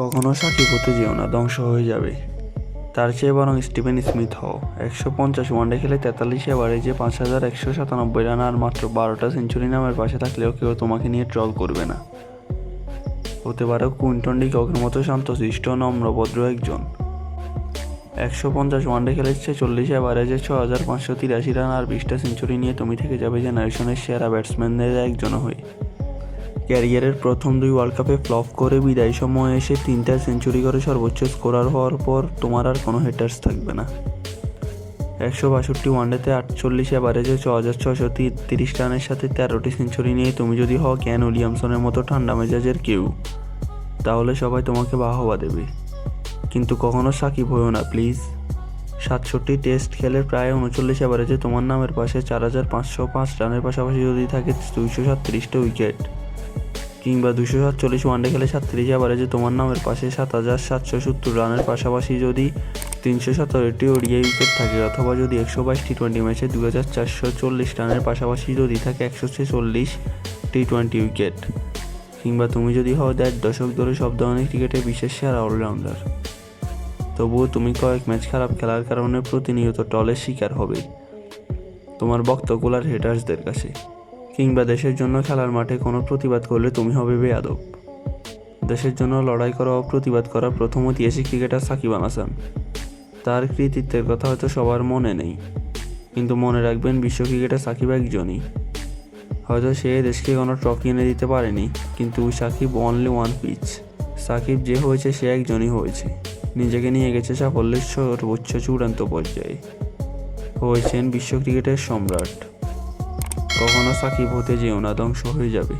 কখনো সাকিব হতে যেও না, ধ্বংস হয়ে যাবে। তার চেয়ে বরং স্টিভেন স্মিথ হও। একশো পঞ্চাশ ওয়ানডে খেলে তেতাল্লিশ যে পাঁচ হাজার একশো সাতানব্বই রান আর মাত্র বারোটা সেঞ্চুরি নামের পাশে থাকলেও কেউ তোমাকে নিয়ে ট্রল করবে না। হতে পারে কুইন্টন ডি ডিককের মতো শান্তশিষ্ট নম্রভদ্র একজন। একশো পঞ্চাশ ওয়ানডে খেলে ছেচল্লিশ এভারেজে ছ হাজার পাঁচশো তিরাশি রান আর বিশটা সেঞ্চুরি নিয়ে তুমি থেকে যাবে জেনারেশনের সেরা ব্যাটসম্যানদের একজন হয়ে। ক্যারিয়ারের প্রথম দুই ওয়ার্ল্ড কাপে ফ্লপ করে বিদায় সময়ে এসে তিনটা সেঞ্চুরি করে সর্বোচ্চ স্কোরার হওয়ার পর তোমার আর কোনো হেটার্স থাকবে না। একশো বাষট্টি ওয়ানডেতে আটচল্লিশ এভারেজে ছ হাজার ছশো তিরিশ রানের সাথে তেরোটি সেঞ্চুরি নিয়ে তুমি যদি হও ক্যান উইলিয়ামসনের মতো ঠান্ডা মেজাজের কেউ? তাহলে সবাই তোমাকে বাহবা দেবে। কিন্তু কখনো সাকিব হয়েও না প্লিজ সাতষট্টি টেস্ট খেলে প্রায় উনচল্লিশ এভারেজে তোমার নামের পাশে চার হাজার পাঁচশো পাঁচ রানের পাশাপাশি যদি থাকে দুইশো সাতত্রিশটা উইকেট কিংবা দুশো সাতচল্লিশ ওয়ানডে খেলে সাতত্রিশ এভারেজে তোমার নামের পাশে সাত হাজার সাতশো সত্তর রানের পাশাপাশি যদি তিনশো সতেরোটি ওডিআই উইকেট থাকে অথবা যদি একশো বাইশ টি টোয়েন্টি ম্যাচে দু হাজার চারশো চল্লিশ রানের পাশাপাশি যদি থাকে একশো ছেচল্লিশ টি টোয়েন্টি উইকেট কিংবা তুমি যদি হও দেড় দশক ধরে সব ধরনের ক্রিকেটে বিশেষ সেরা অলরাউন্ডার তবুও তুমি কয়েক ম্যাচ খারাপ খেলার কারণে প্রতিনিয়ত টলের শিকার হবে। তোমার বক্তগুলার হেটার্সদের কাছে। কিংবা দেশের জন্য খেলার মাঠে কোনো প্রতিবাদ করলে তুমি হবে বেয়াদব। দেশের জন্য লড়াই করা ও প্রতিবাদ করা প্রথম ঐতিহাসিক ক্রিকেটার সাকিব আল হাসান। তার কৃতিত্বের কথা হয়তো সবার মনে নেই, কিন্তু মনে রাখবেন বিশ্ব ক্রিকেটে সাকিব একজনই। হয়তো সে দেশকে কোনো ট্রফি এনে দিতে পারেনি, কিন্তু Shakib only one pitch Shakib যে হয়েছে সে একজনই হয়েছে। নিজেকে নিয়ে গেছে সাফল্যের সর্বোচ্চ চূড়ান্ত পর্যায়ে। হয়েছেন বিশ্ব ক্রিকেটের সম্রাট। কখনো সাকিব হতে যেও না ধ্বংস হয়ে যাবে।